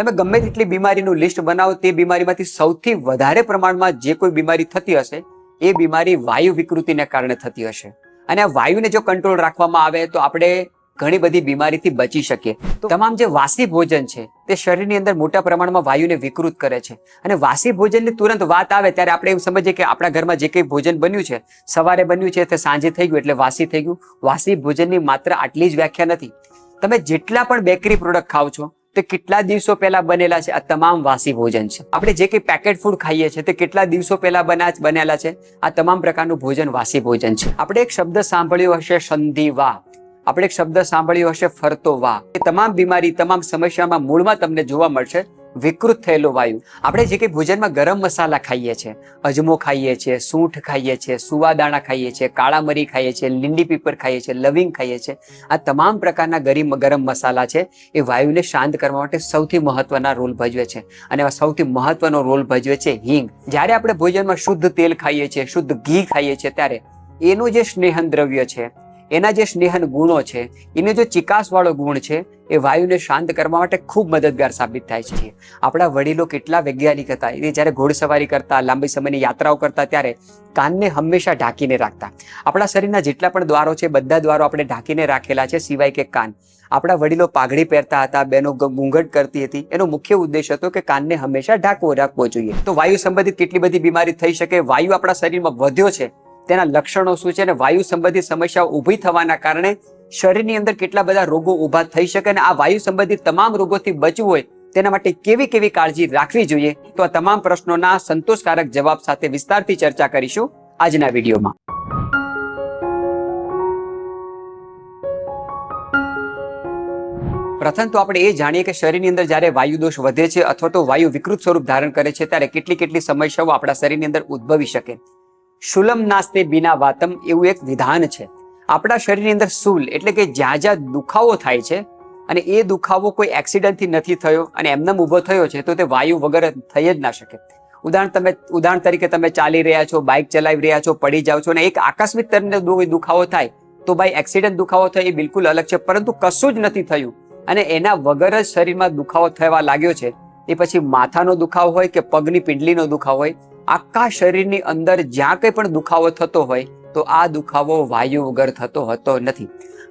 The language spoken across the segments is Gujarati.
તમે ગમે તેટલી બીમારીનું લિસ્ટ બનાવો તે બીમારીમાંથી સૌથી વધારે પ્રમાણમાં જે કોઈ બીમારી થતી હશે એ બીમારી વાયુ વિકૃતિને કારણે થતી હશે. અને આ વાયુને જો કંટ્રોલ રાખવામાં આવે તો આપણે ઘણી બધી બીમારીથી બચી શકીએ. તો તમામ જે વાસી ભોજન છે તે શરીરની અંદર મોટા પ્રમાણમાં વાયુને વિકૃત કરે છે. અને વાસી ભોજનની તુરંત વાત આવે ત્યારે આપણે એમ સમજીએ કે આપણા ઘરમાં જે કંઈ ભોજન બન્યું છે સવારે બન્યું છે તે સાંજે થઈ ગયું એટલે વાસી થઈ ગયું. વાસી ભોજનની માત્ર આટલી જ વ્યાખ્યા નથી. તમે જેટલા પણ બેકરી પ્રોડક્ટ ખાવ છો તે કેટલા દિવસો પહેલા બનેલા છે? આ તમામ વાસી ભોજન છે. આપણે જે કંઈ પેકેટ ફૂડ ખાઈએ છીએ, તે કેટલા દિવસો પહેલા બના, બનેલા છે? આ તમામ પ્રકારનું ભોજન વાસી ભોજન છે. આપણે એક શબ્દ સાંભળ્યો હશે, સંધિવા. આપણે એક શબ્દ સાંભળ્યો હશે ફરતો વા એ તમામ બીમારી, તમામ સમસ્યામાં મૂળમાં તમને જોવા મળશે. વિકૃત થયેલો વાયુ. આપણે જે કંઈ ભોજનમાં ગરમ મસાલા ખાઈએ છીએ, અજમો ખાઈએ છીએ, સૂંઠ ખાઈએ છીએ, સુવાદાણા ખાઈએ છીએ કાળા મરી ખાઈએ છીએ, લીંડી પીપર ખાઈએ છીએ, લવિંગ ખાઈએ છીએ, આ તમામ પ્રકારના ગરીમ ગરમ મસાલા છે, એ વાયુને શાંત કરવા માટે સૌથી મહત્વના રોલ ભજવે છે. અને એવા સૌથી મહત્વનો રોલ ભજવે છે હિંગ. જ્યારે આપણે ભોજનમાં શુદ્ધ તેલ ખાઈએ છીએ, શુદ્ધ ઘી ખાઈએ છીએ, ત્યારે એનું જે સ્નેહન દ્રવ્ય છે, એના જે સ્નેહન ગુણો છે, એનો જે ચિકાસવાળો ગુણ છે એ વાયુને શાંત કરવા માટે ખૂબ મદદગાર સાબિત થાય છે. આપણા વડીલો કેટલા વૈજ્ઞાનિક હતા. એ જ્યારે ઘોડસવારી કરતા, લાંબી સમયની યાત્રાઓ કરતા, ત્યારે કાનને હંમેશા ઢાંકીને રાખતા. આપણા શરીરના જેટલા પણ દ્વારો છે, બધા દ્વારો આપણે ઢાંકીને રાખેલા છે, સિવાય કે કાન. આપણા વડીલો પાઘડી પહેરતા હતા બેનો ઘૂંઘટ કરતી હતી. એનો મુખ્ય ઉદ્દેશ હતો કે કાનને હંમેશા ઢાંકવો, રાખવો જોઈએ. તો વાયુ સંબંધિત કેટલી બધી બીમારી થઈ શકે? વાયુ આપણા શરીરમાં વધ્યો છે. તેના લક્ષણો શું છે? અને વાયુ સંબંધિત સમસ્યાઓ ઊભી થવાના કારણે શરીરની અંદર કેટલા બધા રોગો ઊભા થઈ શકે અને આ વાયુ સંબંધિત તમામ રોગોથી બચવું હોય તેના માટે કેવી કેવી કાળજી રાખવી જોઈએ? તો આ તમામ પ્રશ્નોના સંતોષકારક જવાબ સાથે વિસ્તારથી ચર્ચા કરીશું આજના વિડીયોમાં. પ્રથમ તો આપણે એ જાણીએ કે શરીરની અંદર જ્યારે વાયુ દોષ વધે છે અથવા તો વાયુ વિકૃત સ્વરૂપ ધારણ કરે છે, ત્યારે કેટલી કેટલી સમસ્યાઓ આપણા શરીરની અંદર ઉદ્ભવી શકે? શુલમ નાસ્તે બિના વાતમ એવું એક વિધાન છે. આપણા શરીરની અંદર સૂલ એટલે કે જ્યાં જ્યાં દુખાવો થાય છે અને એ દુખાવો કોઈ એક્સિડન્ટથી નથી થયો અને એમનેમ ઊભો થયો છે, તો તે વાયુ વગર થઈ જ ના શકે. ઉદાહરણ તમે, ઉદાહરણ તરીકે તમે ચાલી રહ્યા છો બાઇક ચલાવી રહ્યા છો, પડી જાઓ છો અને એક આકસ્મિક તમને દુખાવો થાય, તો ભાઈ એક્સિડન્ટ દુખાવો થાય એ બિલકુલ અલગ છે, પરંતુ કશું જ નથી થયું. અને એના વગર જ શરીરમાં દુખાવો થવા લાગ્યો છે, એ પછી માથાનો દુખાવો હોય કે પગની પીંડલીનો દુખાવો હોય, આખા શરીરની અંદર જ્યાં કંઈ પણ દુખાવો થતો હોય તો આ દુખાવો વાયુ વગર થતો હોતો નથી.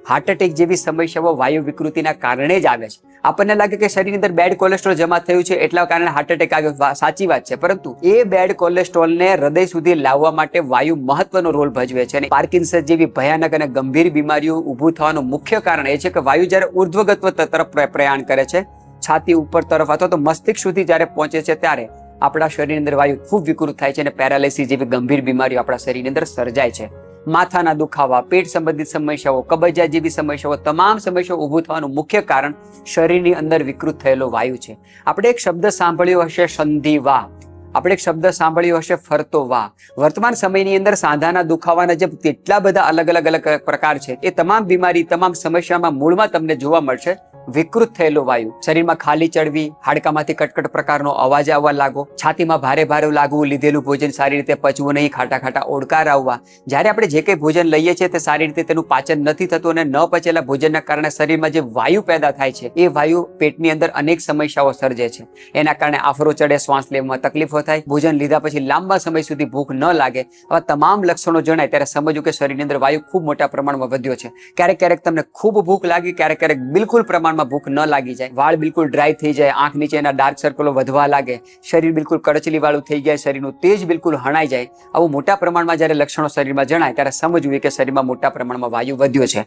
હાર્ટ એટેક જેવી સમસ્યાઓ વાયુ વિકૃતિના કારણે જ આવે છે. આપણને લાગે કે શરીરની અંદર બેડ કોલેસ્ટ્રોલ જમા થયું છે એટલા કારણે હાર્ટ એટેક આવ્યો સાચી વાત છે. પરંતુ એ બેડ કોલેસ્ટ્રોલને હૃદય સુધી લાવવા માટે વાયુ મહત્વનો રોલ ભજવે છે. અને પાર્કિન્સ જેવી ભયાનક અને ગંભીર બીમારીઓ ઊભું થવાનું મુખ્ય કારણ એ છે કે વાયુ જ્યારે ઉર્ધ્વગત્વ તરફ પ્રયાણ કરે છે, છાતી ઉપર તરફ અથવા તો મસ્તિષ્ક સુધી જ્યારે પહોંચે છે ત્યારે આપણા શરીરની અંદર વાયુ ખૂબ વિકૃત થાય છે અને પેરાલિસિસ જેવી ગંભીર બીમારીઓ આપણા શરીરની અંદર સર્જાય છે. માથાના દુખાવા, પેટ સંબંધિત સમસ્યાઓ કબજિયાત જેવી સમસ્યાઓ, તમામ સમસ્યાઓ ઊભું થવાનું મુખ્ય કારણ શરીરની અંદર વિકૃત થયેલો વાયુ છે. આપણે એક શબ્દ સાંભળ્યો હશે સંધિવા આપણે એક શબ્દ સાંભળ્યો હશે, ફરતો વા. વર્તમાન સમયની અંદર સાંધાના દુખાવાના જે કેટલા બધા અલગ અલગ અલગ પ્રકાર છે, એ તમામ બીમારી, તમામ સમસ્યામાં મૂળમાં તમને જોવા મળશે. વિકૃત થયેલો વાયુ. શરીરમાં ખાલી ચડવી, હાડકામાંથી કટકટ પ્રકારનો અવાજ આવવા લાગો, છાતીમાં ભારે ભારે લાગવું, લીધેલું ભોજન સારી રીતે પચવું નહીં ખાટા ખાટા ઓડકાર આવવા. જ્યારે આપણે જે કંઈ ભોજન લઈએ છીએ તે સારી રીતે તેનું પાચન નથી થતું અને ન પચેલા ભોજનના કારણે શરીરમાં જે વાયુ પેદા થાય છે, એ વાયુ પેટની અંદર અનેક સમસ્યાઓ સર્જે છે. એના કારણે આફરો ચડે, શ્વાસ લેવામાં તકલીફો થાય. ભોજન લીધા પછી લાંબા સમય સુધી ભૂખ ન લાગે. આવા તમામ લક્ષણો જણાય ત્યારે સમજવું કે શરીરની અંદર વાયુ ખૂબ મોટા પ્રમાણમાં વધ્યો છે. ક્યારેક ક્યારેક તમને ખૂબ ભૂખ લાગી, ક્યારેક ક્યારેક બિલકુલ પ્રમાણમાં ભૂખ ન લાગી જાય. વાળ બિલકુલ ડ્રાય થઈ જાય. આંખ નીચેના ડાર્ક સર્કલો વધવા લાગે. શરીર બિલકુલ કડચલી વાળું થઈ જાય. શરીરનું તેજ બિલકુલ હણાઈ જાય. આવું મોટા પ્રમાણમાં જ્યારે લક્ષણો શરીરમાં જણાય, ત્યારે સમજવું કે શરીરમાં મોટા પ્રમાણમાં વાયુ વધ્યો છે.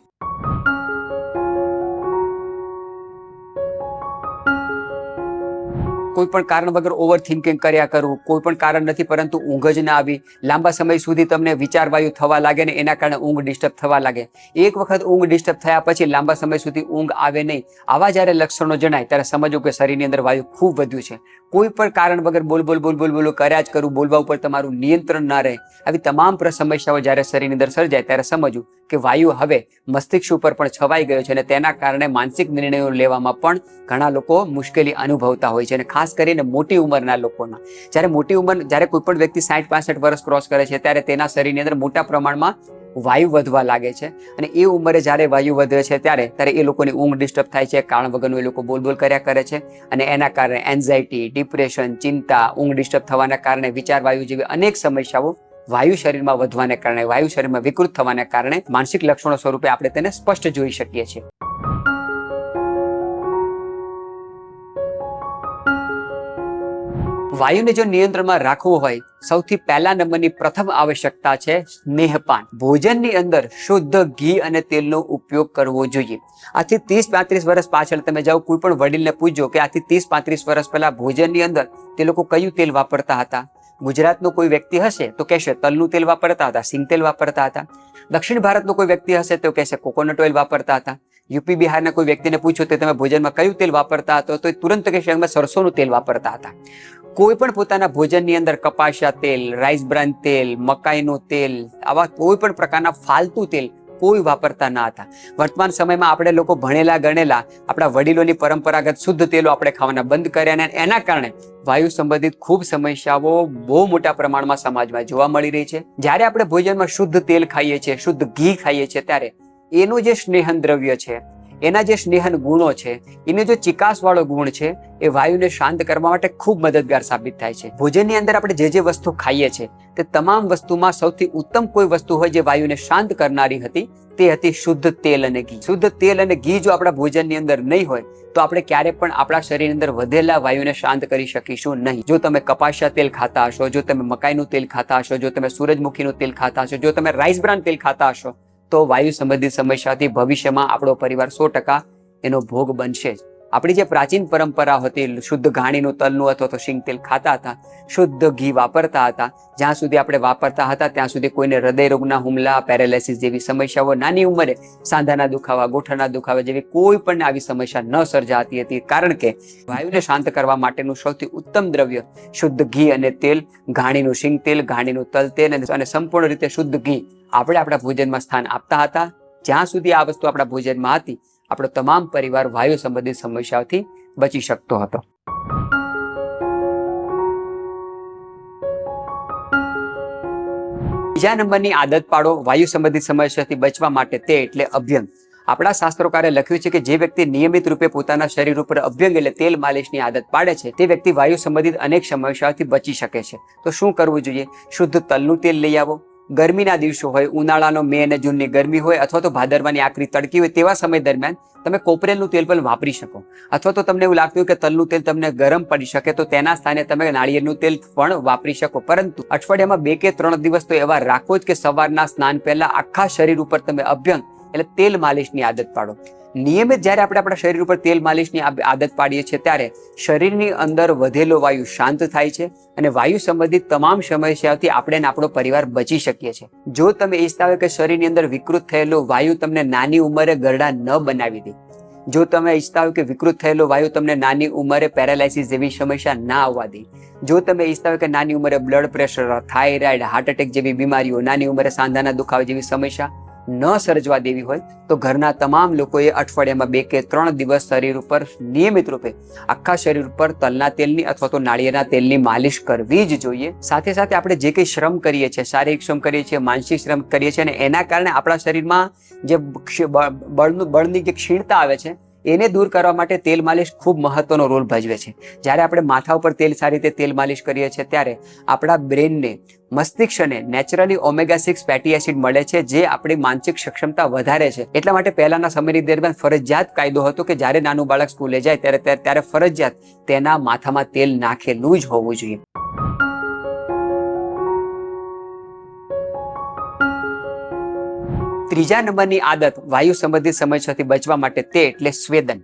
કોઈ પણ કારણ વગર ઓવર થિંકિંગ કર્યા કરવું કોઈ પણ કારણ નથી, પરંતુ ઊંઘ જ ના આવી. લાંબા સમય સુધી તમને વિચારવાયુ થવા લાગે ને એના કારણે ઊંઘ ડિસ્ટર્બ થવા લાગે. એક વખત ઊંઘ ડિસ્ટર્બ થયા પછી લાંબા સમય સુધી ઊંઘ આવે નહીં. આવા જ્યારે લક્ષણો જણાય, ત્યારે સમજો કે શરીરની અંદર વાયુ ખૂબ વધ્યું છે. કોઈ પણ કારણ વગર બોલ બોલ બોલ બોલ, બોલો, કર્યા જ કરું, બોલવા ઉપર તમારું નિયંત્રણ ના રહે. આવી તમામ સમસ્યાઓ જ્યારે શરીરની અંદર સર્જાય ત્યારે સમજવું કે વાયુ હવે મસ્તિષ્ક ઉપર પણ છવાઈ ગયો છે અને તેના કારણે માનસિક નિર્ણયો લેવામાં પણ ઘણા લોકો મુશ્કેલી અનુભવતા હોય છે અને ખાસ કરીને મોટી ઉંમરના લોકોના. જ્યારે મોટી ઉંમર, જ્યારે કોઈ પણ વ્યક્તિ સાઠ પાસઠ વર્ષ ક્રોસ કરે છે, ત્યારે તેના શરીરની અંદર મોટા પ્રમાણમાં વાયુ વધવા લાગે છે. અને એ ઉંમરે જ્યારે વાયુ વધે છે ત્યારે ત્યારે એ લોકોની ઊંઘ ડિસ્ટર્બ થાય છે કારણ વગરનું એ લોકો બોલ બોલ કર્યા કરે છે. અને એના કારણે એન્ઝાયટી ડિપ્રેશન ચિંતા, ઊંઘ ડિસ્ટર્બ થવાના કારણે વિચાર વાયુ જેવી અનેક સમસ્યાઓ વાયુ શરીરમાં વધવાને કારણે, વાયુ શરીરમાં વિકૃત થવાને કારણે માનસિક લક્ષણો સ્વરૂપે આપણે તેને સ્પષ્ટ જોઈ શકીએ છીએ. વાયુને જો નિયંત્રણમાં રાખવું હોય, સૌથી પહેલા નંબરની પ્રથમ આવશ્યકતા છે સ્નેહપાન. ભોજનની અંદર શુદ્ધ ઘી અને તેલનો ઉપયોગ કરવો જોઈએ. આથી ત્રીસ પાંત્રીસ વર્ષ પાછળ તમે જાઓ, કોઈ પણ વડીલને પૂછજો કે આથી ત્રીસ પાંત્રીસ વર્ષ પહેલા ભોજનની અંદર તે લોકો કયું તેલ વાપરતા હતા? ગુજરાતનો કોઈ વ્યક્તિ હશે તો કહેશે તલનું તેલ વાપરતા હતા, સિંગ તેલ વાપરતા હતા. દક્ષિણ ભારતનો કોઈ વ્યક્તિ હશે તો કહેશે કોકોનટ ઓઇલ વાપરતા હતા. યુપી બિહારના કોઈ વ્યક્તિને પૂછો તો તમે ભોજનમાં કયું તેલ વાપરતા હતો, તો એ તુરંત કહેશે અમે સરસોનું તેલ વાપરતા હતા. કોઈ પણ પોતાના ભોજનની અંદર કપાસિયા તેલ રાઈસ બ્રાન તેલ, મકાઈનું તેલ, આવા કોઈ પણ પ્રકારના ફાલતુ તેલ કોઈ વાપરતા ના હતા. વર્તમાન સમયમાં આપણે લોકો ભણેલા, ગણેલા, આપણા વડીલોની પરંપરાગત શુદ્ધ તેલો આપણે ખાવાના બંધ કર્યા અને એના કારણે વાયુ સંબંધિત ખૂબ સમસ્યાઓ બહુ મોટા પ્રમાણમાં સમાજમાં જોવા મળી રહી છે. જ્યારે આપણે ભોજનમાં શુદ્ધ તેલ ખાઈએ છીએ, શુદ્ધ ઘી ખાઈએ છીએ, ત્યારે એનું જે સ્નેહન દ્રવ્ય છે એના જે સ્નેહન ગુણો છે, એનો જે ચિકાસવાળો ગુણ છે, એ વાયુને શાંત કરવા માટે ખૂબ મદદગાર સાબિત થાય છે. ભોજનની અંદર આપણે જે જે વસ્તુ ખાઈએ છીએ તે તમામ વસ્તુમાં સૌથી ઉત્તમ કોઈ વસ્તુ હોય જે વાયુને શાંત કરનારી હતી, તે હતી શુદ્ધ તેલ અને ઘી. શુદ્ધ તેલ અને ઘી જો આપણા ભોજનની અંદર નહીં હોય, તો આપણે ક્યારે પણ આપણા શરીરની અંદર વધેલા વાયુને શાંત કરી શકીશું નહીં. જો તમે કપાસિયા તેલ ખાતા હશો, જો તમે મકાઈનું તેલ ખાતા હશો, જો તમે સૂરજમુખીનું તેલ ખાતા હશો, જો તમે રાઈસ બ્રાન તેલ ખાતા હશો તો વાયુ સંબંધિત સમસ્યાથી ભવિષ્યમાં આપણો પરિવાર સો ટકા એનો ભોગ બનશે જ. આપણી જે પ્રાચીન પરંપરા હતી, શુદ્ધ ઘાણીનું તલનું અથવા તો શીંગ તેલ ખાતા હતા, શુદ્ધ ઘી વાપરતા હતા, જ્યાં સુધી આપણે વાપરતા હતા, ત્યાં સુધી કોઈને હૃદય રોગના હુમલા, પેરાલિસિસ જેવી સમસ્યાઓ નાની ઉંમરે, સાંધાના દુખાવા, ગોઠણના દુખાવા જેવી કોઈ પણ આવી સમસ્યા ન સર્જાતી હતી. કારણ કે વાયુને શાંત કરવા માટેનું સૌથી ઉત્તમ દ્રવ્ય શુદ્ધ ઘી અને તેલ, ઘાણીનું શીંગ તેલ, ઘાણીનું તલ તેલ અને સંપૂર્ણ રીતે શુદ્ધ ઘી આપણે આપણા ભોજનમાં સ્થાન આપતા હતા. જ્યાં સુધી આ વસ્તુ આપણા ભોજનમાં હતી આપણો તમામ પરિવાર વાયુ સંબંધિત સમસ્યાઓથી બચી શકતો હતો. બીજા નંબરની આદત પાડો વાયુ સંબંધિત સમસ્યાથી બચવા માટે તે એટલે અભ્યંગ. આપણા શાસ્ત્રોકારે લખ્યું છે કે જે વ્યક્તિ નિયમિત રૂપે પોતાના શરીર ઉપર અભ્યંગ એટલે તેલ માલિશની આદત પાડે છે, તે વ્યક્તિ વાયુ સંબંધિત અનેક સમસ્યાઓથી બચી શકે છે. તો શું કરવું જોઈએ? શુદ્ધ તલનું તેલ લઈ આવો. ગરમીના દિવસો હોય, ઉનાળાનો મે અને જૂનની ગરમી હોય અથવા તો ભાદરવાની આકરી તડકી હોય તેવા સમય દરમિયાન તમે કોપરેલનું તેલ પણ વાપરી શકો. અથવા તો તમને એવું લાગતું હોય કે તલનું તેલ તમને ગરમ પડી શકે તો તેના સ્થાને તમે નાળિયેરનું તેલ પણ વાપરી શકો. પરંતુ અઠવાડિયામાં બે કે ત્રણ દિવસ તો એવા રાખો જ કે સવારના સ્નાન પહેલા આખા શરીર ઉપર તમે અભ્યંગ એટલે તેલ માલિશની આદત પાડો. નિયમિત જ્યારે આપણે આપણા શરીર ઉપર તેલ માલિશની આદત પાડીએ છીએ, ત્યારે શરીરની અંદર વધેલો વાયુ શાંત થાય છે અને વાયુ સંબંધિત તમામ સમસ્યાઓથી આપણે આપણો પરિવાર બચી શકીએ છીએ. જો તમે ઈચ્છતા હોય કે શરીરની અંદર વિકૃત થયેલો વાયુ તમને નાની ઉંમરે ગરડા ન બનાવી દે, જો તમે ઈચ્છતા હોય કે વિકૃત થયેલો વાયુ તમને નાની ઉંમરે પેરાલાઇસિસ જેવી સમસ્યા ના આવવા દે, જો તમે ઈચ્છતા હોય કે નાની ઉંમરે blood pressure, thyroid, heart attack જેવી બીમારીઓ, નાની ઉંમરે સાંધાના દુખાવા જેવી સમસ્યા ન સર્જવા દેવી હોય તો ઘરના તમામ લોકોએ અઠવાડિયામાં બે કે ત્રણ દિવસ શરીર ઉપર નિયમિત રૂપે આખા શરીર ઉપર તલના તેલની અથવા તો નાળિયેરના તેલની માલિશ કરવી જ જોઈએ. સાથે સાથે આપણે જે કંઈ શ્રમ કરીએ છીએ, શારીરિક શ્રમ કરીએ છીએ, માનસિક શ્રમ કરીએ છીએ અને એના કારણે આપણા શરીરમાં જે બળનું, બળની જે ક્ષીણતા આવે છે એને દૂર કરવા માટે તેલ માલિશ ખૂબ મહત્વનો રોલ ભજવે છે. જ્યારે આપણે માથા ઉપર તેલ સારી રીતે તેલ માલિશ કરીએ છીએ, ત્યારે આપણા બ્રેનને, મસ્તિષ્કને naturally omega six fatty acid મળે છે, જે આપણી માનસિક સક્ષમતા વધારે છે. એટલા માટે પહેલાના સમયની દરમિયાન ફરજિયાત કાયદો હતો કે જ્યારે નાનું બાળક સ્કૂલે જાય, ત્યારે ત્યારે ફરજિયાત તેના માથામાં તેલ નાખેલું જ હોવું જોઈએ. ત્રીજા નંબરની આદત વાયુ સંબંધિત સમસ્યાથી બચવા માટે તે એટલે સ્વેદન.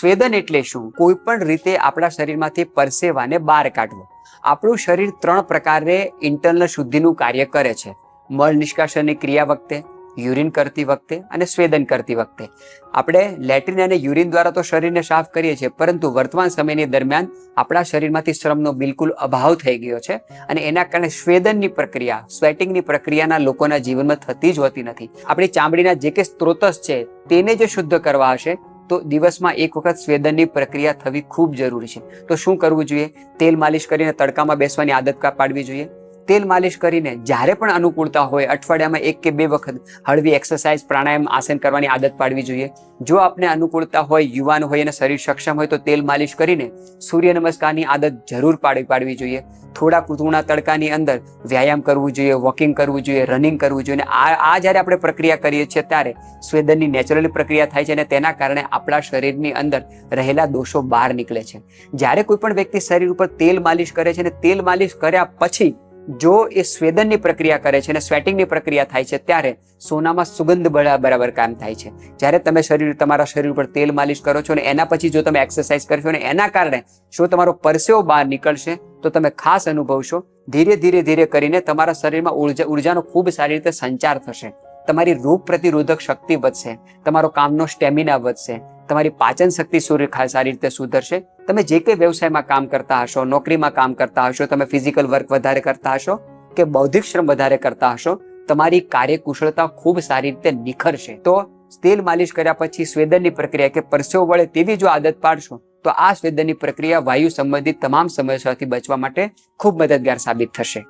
સ્વેદન એટલે શું? કોઈ પણ રીતે આપણા શરીરમાંથી પરસેવાને બહાર કાઢવો. આપણું શરીર ત્રણ પ્રકારે ઇન્ટરનલ શુદ્ધિનું કાર્ય કરે છે. મળ નિષ્કાશનની ક્રિયા વખતે યુરિન કરતી વખતે અને સ્વેદન કરતી વખતે. આપણે લેટ્રિન અને યુરિન દ્વારા તો શરીરને સાફ કરીએ છીએ, પરંતુ વર્તમાન સમયની દરમિયાન આપણા શરીરમાંથી શ્રમનો બિલકુલ અભાવ થઈ ગયો છે અને એના કારણે સ્વેદનની પ્રક્રિયા, સ્વેટિંગની પ્રક્રિયાના લોકોના જીવનમાં થતી જ હોતી નથી. આપણી ચામડીના જે કે સ્ત્રોતસ છે, તેને જે શુદ્ધ કરવા હશે તો દિવસમાં એક વખત સ્વેદનની પ્રક્રિયા થવી ખૂબ જરૂરી છે. તો શું કરવું જોઈએ? તેલ માલિશ કરીને તડકામાં બેસવાની આદત પાડવી જોઈએ? તેલ માલિશ કરીને જ્યારે પણ અનુકૂળતા હોય, અઠવાડિયામાં એક કે બે વખત હળવી એક્સરસાઇઝ પ્રાણાયામ, આસન કરવાની આદત પાડવી જોઈએ. જો આપને અનુકૂળતા હોય, યુવાન હોય અને શરીર સક્ષમ હોય તો તેલ માલિશ કરીને સૂર્ય નમસ્કારની આદત જરૂર પાડી, પાડવી જોઈએ. થોડા કૂતૂણા તડકાની અંદર વ્યાયામ કરવું જોઈએ, વોકિંગ કરવું જોઈએ, રનિંગ કરવું જોઈએ અને આ આ જ્યારે આપણે પ્રક્રિયા કરીએ છીએ ત્યારે સ્વેદનની નેચરલી પ્રક્રિયા થાય છે અને તેના કારણે આપણા શરીરની અંદર રહેલા દોષો બહાર નીકળે છે. જ્યારે કોઈ પણ વ્યક્તિ શરીર ઉપર તેલ માલિશ કરે છે અને તેલ માલિશ કર્યા પછી જો એ સ્વેદનની પ્રક્રિયા કરે છે અને સ્વેટિંગની પ્રક્રિયા થાય છે, ત્યારે સોનામાં સુગંધ બરાબર કામ થાય છે. જ્યારે તમે શરીર, તમારા શરીર ઉપર તેલ માલિશ કરો છો અને એના પછી જો તમે એક્સરસાઇઝ કરશો અને એના કારણે જો તમારો પરસેવો બહાર નીકળશે, તો તમે ખાસ અનુભવશો. ધીરે ધીરે ધીરે કરીને તમારા શરીરમાં ઊર્જા, ઉર્જાનો ખૂબ સારી રીતે સંચાર થશે. તમારી રોગ પ્રતિરોધક શક્તિ વધશે. તમારો કામનો સ્ટેમિના વધશે. તમારી પાચન શક્તિ સુર- રીતે સુધરશે. તમે જે કંઈ વ્યવસાયમાં કામ કરતા હશો, નોકરીમાં કામ કરતા હશો, તમે ફિઝિકલ વર્ક વધારે કરતા હશો કે બૌદ્ધિક શ્રમ વધારે કરતા હશો, તમારી કાર્યકુશળતા ખૂબ સારી રીતે નિખરશે. તો તેલ માલિશ કર્યા પછી સ્વેદનની પ્રક્રિયા કે પરસેવો વળે તેવી જો આદત પાડશો, તો આ સ્વેદનની પ્રક્રિયા વાયુ સંબંધિત તમામ સમસ્યાઓથી બચવા માટે ખૂબ મદદગાર સાબિત થશે.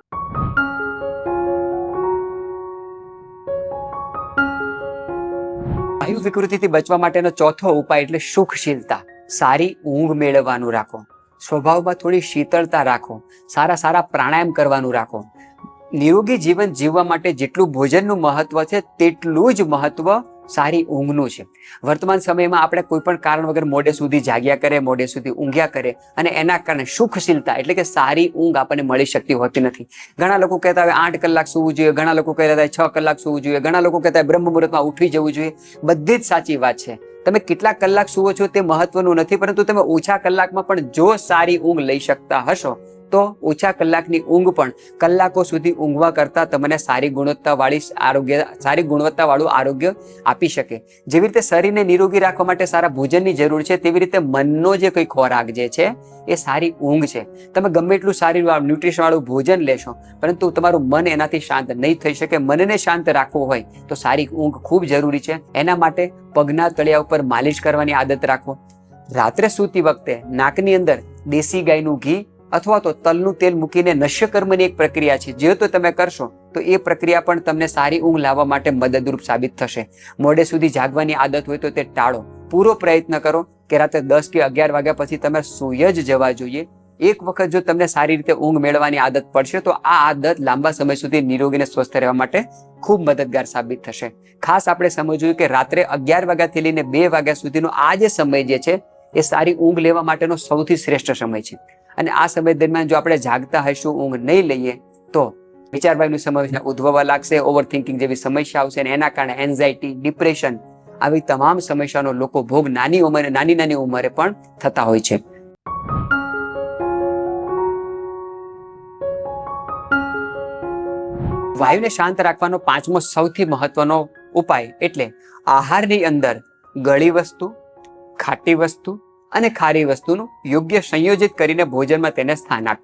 વાયુ વિકૃતિથી બચવા માટેનો ચોથો ઉપાય એટલે સુખશીલતા. સારી ઊંઘ મેળવવાનું રાખો. સ્વભાવમાં થોડી શીતળતા રાખો. સારા સારા પ્રાણાયામ કરવાનું રાખો. નિરોગી જીવન જીવવા માટે જેટલું ભોજનનું મહત્વ છે, તેટલું જ મહત્વ સારી ઊંઘનું છે. વર્તમાન સમયમાં આપણે કોઈ પણ કારણ વગર મોડે સુધી જાગ્યા કરે મોડે સુધી ઊંઘ્યા કરે અને એના કારણે સુખશીલતા એટલે કે સારી ઊંઘ આપણને મળી શકતી હોતી નથી. ઘણા લોકો કહેતા હોય આઠ કલાક સૂવું જોઈએ, ઘણા લોકો કહેતા હોય છ કલાક સૂવું જોઈએ, ઘણા લોકો કહેતા હોય બ્રહ્મ મુહૂર્તમાં ઉઠી જવું જોઈએ. બધી જ સાચી વાત છે. તમે કેટલા કલાક સુવો છો તે મહત્વનું નથી, પરંતુ તમે ઓછા કલાકમાં પણ જો સારી ઊંઘ લઈ શકતા હશો તો ઓછા કલાકની ઊંઘ પણ કલાકો સુધી ઊંઘવા કરતાં તમને સારી ગુણવત્તાવાળી આરોગ્ય, સારી ગુણવત્તાવાળું આરોગ્ય આપી શકે. જેવી રીતે શરીરને નિરોગી રાખવા માટે સારા ભોજનની જરૂર છે, તેવી રીતે મનનો જે કંઈ ખોરાક જે છે, એ સારી ઊંઘ છે. તમે ગમે એટલું સારી ન્યુટ્રિશન વાળું ભોજન લેશો, પરંતુ તમારું મન એનાથી શાંત નહીં થઈ શકે, મનને શાંત રાખવું હોય, તો સારી ઊંઘ ખૂબ જરૂરી છે. એના માટે પગના તળિયા ઉપર માલિશ કરવાની આદત રાખો. રાત્રે સૂતી વખતે નાકની અંદર દેશી ગાયનું ઘી અથવા તો તલનું તેલ મૂકીને નશ્ય કર્મની એક પ્રક્રિયા છે. જે તો તમે કરશો, તો એ પ્રક્રિયા પણ તમને સારી ઊંઘ લાવવા માટે મદદરૂપ સાબિત થશે. મોડે સુધી જાગવાની આદત હોય તો તે ટાળો. પૂરો પ્રયત્ન કરો કે રાત્રે દસ કે અગિયાર વાગ્યા પછી તમે સુઈ જ જવા જોઈએ. એક વખત જો તમને સારી રીતે ઊંઘ મેળવવાની આદત પડશે, તો આ આદત લાંબા સમય સુધી નિરોગી અને સ્વસ્થ રહેવા માટે ખૂબ મદદગાર સાબિત થશે. ખાસ આપણે સમજવું કે રાત્રે અગિયાર વાગ્યાથી લઈને બે વાગ્યા સુધીનો આ જે સમય જે છે, એ સારી ઊંઘ લેવા માટેનો સૌથી શ્રેષ્ઠ સમય છે. અને આ સમય દરમિયાન જો આપણે જાગતા હશું ઊંઘ નહીં લઈએ, તો વિચારવાની સમસ્યા ઉદ્ભવવા લાગશે ઓવર થિંકિંગ જેવી સમસ્યા આવશે અને એના કારણે એન્ઝાયટી ડિપ્રેશન આવી તમામ સમસ્યાનો લોકો ભોગ નાની ઉંમરે, નાની નાની ઉંમરે પણ થતા હોય છે. વાયુને શાંત રાખવાનો પાંચમો સૌથી મહત્વનો ઉપાય એટલે આહારની અંદર ગળી વસ્તુ, ખાટી વસ્તુ અને ખારી વસ્તુનું યોગ્ય સંયોજિત કરીને ભોજનમાં તેને સ્થાન આપ.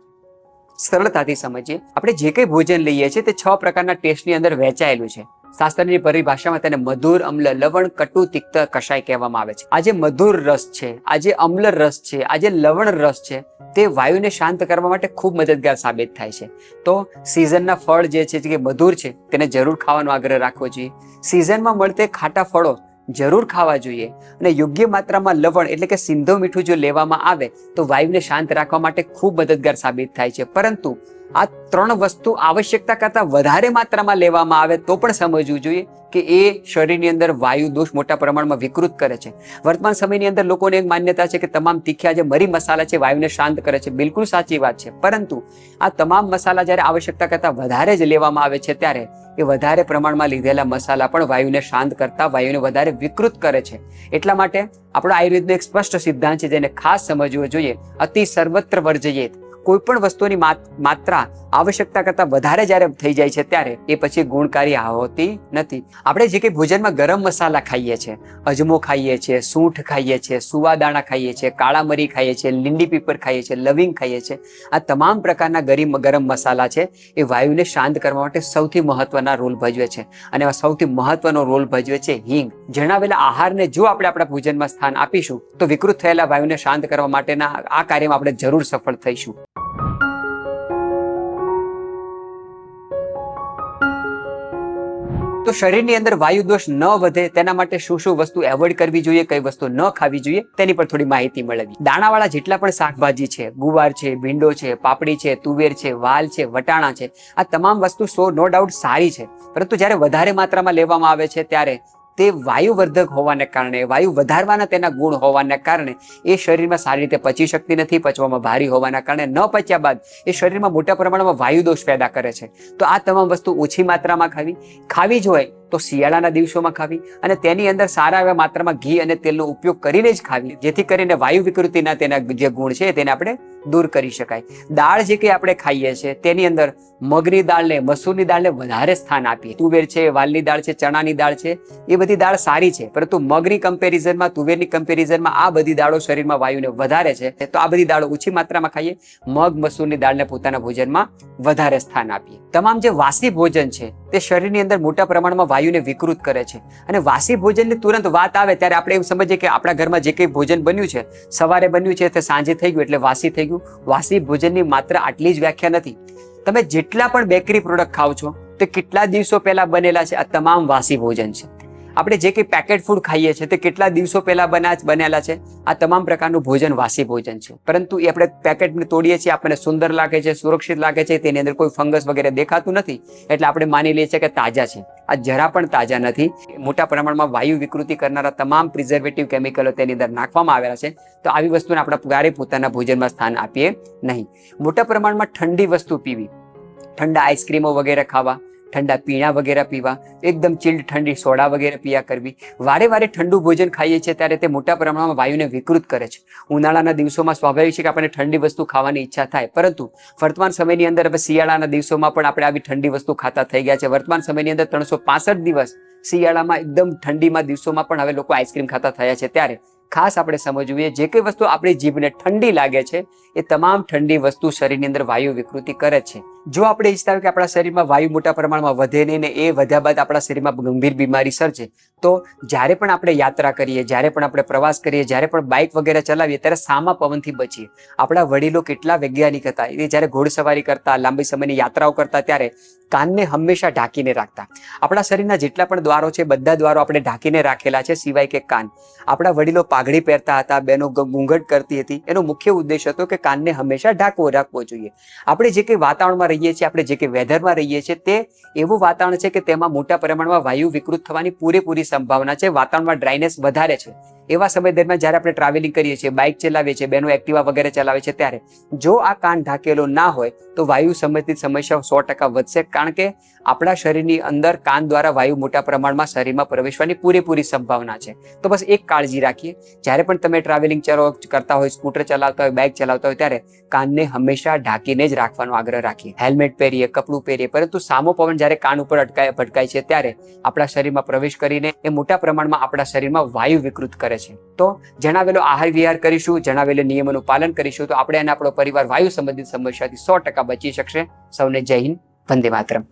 સરળતાથી સમજીએ, આપણે જે કંઈ ભોજન લઈએ છીએ તે છ પ્રકારના ટેસ્ટની અંદર વહેંચાયેલું છે. શાસ્ત્રની પરિભાષામાં તેને મધુર, અમ્લ, લવણ, કટુ, તિક્ત કશાય કહેવામાં આવે છે. આ જે મધુર રસ છે, આ જે અમ્લ રસ છે, આ જે લવણ રસ છે, તે વાયુને શાંત કરવા માટે ખૂબ મદદગાર સાબિત થાય છે. તો સિઝનના ફળ જે છે, જે મધુર છે, તેને જરૂર ખાવાનો આગ્રહ રાખવો જોઈએ. સિઝનમાં મળતે ખાટા ફળો જરૂર ખાવા જોઈએ. અને યોગ્ય માત્રામાં લવણ એટલે કે સિંધો મીઠું જો લેવામાં આવે, તો વાયુને શાંત રાખવા માટે ખૂબ મદદગાર સાબિત થાય છે. પરંતુ આ ત્રણ વસ્તુ આવશ્યકતા કરતાં વધારે માત્રામાં લેવામાં આવે તો પણ સમજવું જોઈએ કે એ શરીરની અંદર વાયુ દોષ મોટા પ્રમાણમાં વિકૃત કરે છે. વર્તમાન સમયની અંદર લોકોને એક માન્યતા છે કે તમામ તીખ્યા જે મરી મસાલા છે વાયુને શાંત કરે છે. બિલકુલ સાચી વાત છે. પરંતુ આ તમામ મસાલા જ્યારે આવશ્યકતા કરતાં વધારે જ લેવામાં આવે છે ત્યારે એ વધારે પ્રમાણમાં લીધેલા મસાલા પણ વાયુને શાંત કરતા, વાયુને વધારે વિકૃત કરે છે. એટલા માટે આપણો આયુર્વેદનો એક સ્પષ્ટ સિદ્ધાંત છે જેને ખાસ સમજવો જોઈએ. અતિ સર્વત્ર વર્જયેત. કોઈ પણ વસ્તુની માત- માત્રા આવશ્યકતા કરતાં વધારે જ્યારે થઈ જાય છે ત્યારે એ પછી ગુણકારી હોતી નથી. આપણે જે કંઈ ભોજનમાં ગરમ મસાલા ખાઈએ છીએ અજમો ખાઈએ છીએ સૂંઠ ખાઈએ છીએ સુવાદાણા ખાઈએ છીએ કાળા મરી ખાઈએ છીએ લીંડી પીપર ખાઈએ છીએ લવિંગ ખાઈએ છીએ આ તમામ પ્રકારના ગરીમ, ગરમ મસાલા છે એ વાયુને શાંત કરવા માટે સૌથી મહત્વના રોલ ભજવે છે. અને સૌથી મહત્વનો રોલ ભજવે છે હિંગ. જણાવેલા આહારને જો આપણે આપણા ભોજનમાં સ્થાન આપીશું, તો વિકૃત થયેલા વાયુને શાંત કરવા માટેના આ કાર્યમાં આપણે જરૂર સફળ થઈશું. તો શરીરની અંદર વાયુ દોષ ન વધે, તેના માટે શું શું વસ્તુ એવોઇડ કરવી જોઈએ, કઈ વસ્તુ ન ખાવી જોઈએ, તેની પર થોડી માહિતી મેળવી દાણાવાળા જેટલા પણ શાકભાજી છે, ગુવાર છે, ભીંડો છે, પાપડી છે, તુવેર છે, વાલ છે, વટાણા છે, આ તમામ વસ્તુ સો નો ડાઉટ સારી છે. પરંતુ જ્યારે વધારે માત્રામાં લેવામાં આવે છે, ત્યારે તે વાયુવર્ધક હોવાને કારણે, વાયુ વધારવાના તેના ગુણ હોવાને કારણે એ શરીરમાં સારી રીતે પચી શકતી નથી, પચવામાં ભારી હોવાના કારણે ન પચ્યા બાદ એ શરીરમાં મોટા પ્રમાણમાં વાયુ દોષ પેદા કરે છે. તો આ તમામ વસ્તુ ઓછી માત્રામાં ખાવી. ખાવી જ હોય તો શિયાળાના દિવસોમાં ખાવી અને તેની અંદર સારા એવા માત્રામાં ઘી અને તેલનો ઉપયોગ કરીને જ ખાવી. જેથી કરીને વાયુ વિકૃતિના તેના જે ગુણ છે તેને આપણે દૂર કરી શકાય. દાળ જે કંઈ આપણે ખાઈએ છીએ તેની અંદર મગની દાળને, મસૂરની દાળને વધારે સ્થાન આપીએ. તુવેર છે, વાલની દાળ છે, ચણાની દાળ છે, એ બધી દાળ સારી છે. પરંતુ મગની કમ્પેરિઝનમાં તુવેરની કમ્પેરિઝનમાં આ બધી દાળો શરીરમાં વાયુને વધારે છે. તો આ બધી દાળો ઓછી માત્રામાં ખાઈએ, મગ, મસૂરની દાળને પોતાના ભોજનમાં વધારે સ્થાન આપીએ. તમામ જે વાસી ભોજન છે તે શરીરની અંદર મોટા પ્રમાણમાં વાયુને વિકૃત કરે છે. અને વાસી ભોજનની તુરંત વાત આવે ત્યારે આપણે એમ સમજીએ કે આપણા ઘરમાં જે કંઈ ભોજન બન્યું છે, સવારે બન્યું છે તે સાંજે થઈ ગયું એટલે વાસી થઈ ગયું. વાસી ભોજનની માત્ર આટલી જ વ્યાખ્યા નથી. તમે જેટલા પણ બેકરી પ્રોડક્ટ ખાઓ છો તે કેટલા દિવસો પહેલા બનેલા છે આ તમામ વાસી ભોજન છે. આપણે જે કંઈ પેકેટ ફૂડ ખાઈએ છીએ તે કેટલા દિવસો પહેલાં બના બનેલા છે? આ તમામ પ્રકારનું ભોજન, વાસી ભોજન છે. પરંતુ એ આપણે પેકેટને તોડીએ છીએ, આપણને સુંદર લાગે છે, સુરક્ષિત લાગે છે, તેની અંદર કોઈ ફંગસ વગેરે દેખાતું નથી, એટલે આપણે માની લઈએ છીએ કે તાજા છે. આ જરા પણ તાજા નથી. મોટા પ્રમાણમાં વાયુ વિકૃતિ કરનારા તમામ પ્રિઝર્વેટિવ કેમિકલો તેની અંદર નાખવામાં આવેલા છે. તો આવી વસ્તુને આપણે ક્યારે પોતાના ભોજનમાં સ્થાન આપીએ નહીં. મોટા પ્રમાણમાં ઠંડી વસ્તુ પીવી. ઠંડા આઈસ્ક્રીમો વગેરે ખાવા. ઠંડા પીણા વગેરે પીવા, એકદમ ચિલ્ડ ઠંડી સોડા વગેરે પીયા કરવી. વારે વારે ઠંડુ ભોજન ખાઈએ છીએ ત્યારે તે મોટા પ્રમાણમાં વાયુને વિકૃત કરે છે. ઉનાળાના દિવસોમાં સ્વાભાવિક છે કે આપણને ઠંડી વસ્તુ ખાવાની ઈચ્છા થાય, પરંતુ વર્તમાન સમયની અંદર હવે શિયાળાના દિવસોમાં પણ આપણે આવી ઠંડી વસ્તુ ખાતા થઈ ગયા છે. વર્તમાન સમયની અંદર ત્રણસો દિવસ શિયાળામાં એકદમ ઠંડીમાં દિવસોમાં પણ હવે લોકો આઈસ્ક્રીમ ખાતા થયા છે. ત્યારે ખાસ આપણે સમજવું જોઈએ જે કઈ વસ્તુ આપણી જીભને ઠંડી લાગે છે, એ તમામ ઠંડી વસ્તુ શરીરની અંદર વાયુ વિકૃતિ કરે છે. જો આપણે ઈચ્છતા હોય કે આપણા શરીરમાં વાયુ મોટા પ્રમાણમાં વધે નહીં ને એ વધ્યા બાદ આપણા શરીરમાં ગંભીર બીમારી સર્જે, તો જ્યારે પણ આપણે યાત્રા કરીએ, જ્યારે પણ આપણે પ્રવાસ કરીએ, જ્યારે પણ બાઇક વગેરે ચલાવીએ, ત્યારે સામા પવનથી બચીએ. આપણા વડીલો કેટલા વૈજ્ઞાનિક હતા. એ જ્યારે ઘોડસવારી કરતા, લાંબી સમયની યાત્રાઓ કરતા, ત્યારે કાનને હંમેશા ઢાંકીને રાખતા. આપણા શરીરના જેટલા પણ દ્વારો છે, બધા દ્વારો આપણે ઢાંકીને રાખેલા છે, સિવાય કે કાન. આપણા વડીલો પાઘડી પહેરતા હતા, બેનો ઘૂંઘટ કરતી હતી. એનો મુખ્ય ઉદ્દેશ હતો કે કાનને હંમેશા ઢાંકવો રાખવો જોઈએ. આપણે જે કંઈ વાતાવરણમાં રહીએ છીએ, આપણે જે કંઈ વેધરમાં રહીએ છીએ, તે એવું વાતાવરણ છે કે તેમાં મોટા પ્રમાણમાં વાયુ વિકૃત થવાની પૂરેપૂરી સંભાવના છે. વાતાવરણમાં ડ્રાયનેસ વધારે છે. એવા સમય દરમિયાન જ્યારે આપણે ટ્રાવેલિંગ કરીએ છીએ બાઇક ચલાવીએ છીએ, બેનો એક્ટિવા વગેરે ચલાવે છે ત્યારે જો આ કાન ઢાંકેલો ના હોય, તો વાયુ સંબંધિત સમસ્યાઓ સો ટકા વધશે કારણ કે આપણા શરીરની અંદર કાન દ્વારા વાયુ મોટા પ્રમાણમાં શરીરમાં પ્રવેશવાની પૂરેપૂરી સંભાવના છે. તો બસ એક કાળજી રાખીએ. જ્યારે પણ તમે ટ્રાવેલિંગ ચલો કરતા હોય સ્કૂટર ચલાવતા હોય બાઇક ચલાવતા હોય, ત્યારે કાનને હંમેશા ઢાંકીને જ રાખવાનો આગ્રહ રાખીએ. હેલ્મેટ પહેરીએ, કપડું પહેરીએ, પરંતુ સામો પવન જ્યારે કાન ઉપર અટકાય, ભટકાય છે, ત્યારે આપણા શરીરમાં પ્રવેશ કરીને એ મોટા પ્રમાણમાં આપણા શરીરમાં વાયુ વિકૃત કરે છે. તો જણાવેલો આહાર વિહાર કરીશું, જણાવેલા નિયમોનું પાલન કરીશું, તો આપણે અને આપણો પરિવાર વાયુ સંબંધિત સમસ્યાથી સો ટકા બચી શકશે. સૌને જય હિન્દ, વંદે માતરમ.